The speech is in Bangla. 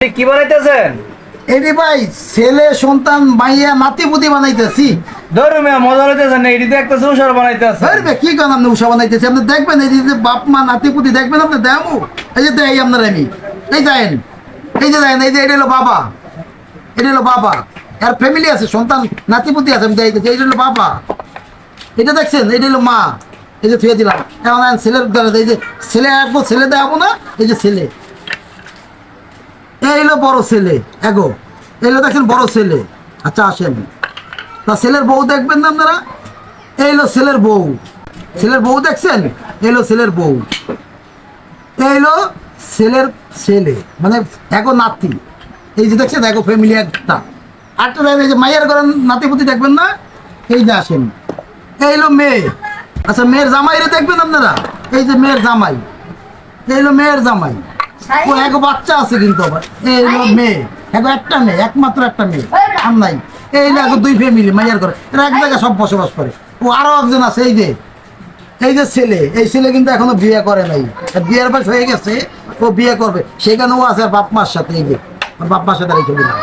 কি বানাইতেছেন? এটি ভাই ছেলে সন্তান মাইয়া নাতি পুতি বানাইতেছি ধরুন মজা লইতেছেন না এটিতে একটা সুসার বানাইতেছেন ধরবে কি কারণ আপনি উষা বানাইতেছি? আপনি দেখবেন এই যে বাপ মা নাতি পুতি দেখবেন আপনি? দেমু এই যে দেয় আপনার আমি। এই যায়েন এই যে যায়েন এই যে এটা হলো বাবা। এটা হলো বাবা। আর ফ্যামিলি আছে সন্তান নাতি পুতি আছে আমি দেখাইতেছি এইটা হলো বাবা। এটা দেখছেন? এটা হলো মা। এই যে থুয়ে দিলাম। এখন ছেলের দ্বারা এই যে ছেলে একবো ছেলে দেখাবো না এই যে ছেলে। এই হলো বড় ছেলে। এগো এই হলো দেখছেন বড় ছেলে। আচ্ছা আসেন। তা ছেলের বউ দেখবেন না আপনারা? এই হলো ছেলের বউ। ছেলের বউ দেখছেন? এলো ছেলের বউ। এই হলো ছেলের ছেলে। মানে এগো নাতি। এই যে দেখছেন এগো ফ্যামিলি একটা। আটটা দেখেন, এই যে মাইয়ার করেন নাতিপুতি দেখবেন না? এই যে আসেন। এই হলো মেয়ে। আচ্ছা মেয়ের জামাইরে দেখবেন আপনারা? এই যে মেয়ের জামাই। এই হলো মেয়ের জামাই। ও এক বাচ্চা আছে কিন্তু আবার। এই মেয়ে। এক একটা মেয়ে একমাত্র একটা মেয়ে। আর নাই। এই দুই ফ্যামিলি মাইয়ার করে এরা এক জায়গায় সব বসবাস করে। ও আরও একজন আছে এই যে। এই যে ছেলে। এই ছেলে কিন্তু এখনও বিয়ে করে নাই। আর বিয়ের বয়স হয়ে গেছে ও বিয়ে করবে। সেখানে ও আছে আর বাপ মার সাথে এই যে। বাপ মার সাথে রেখে দিলাম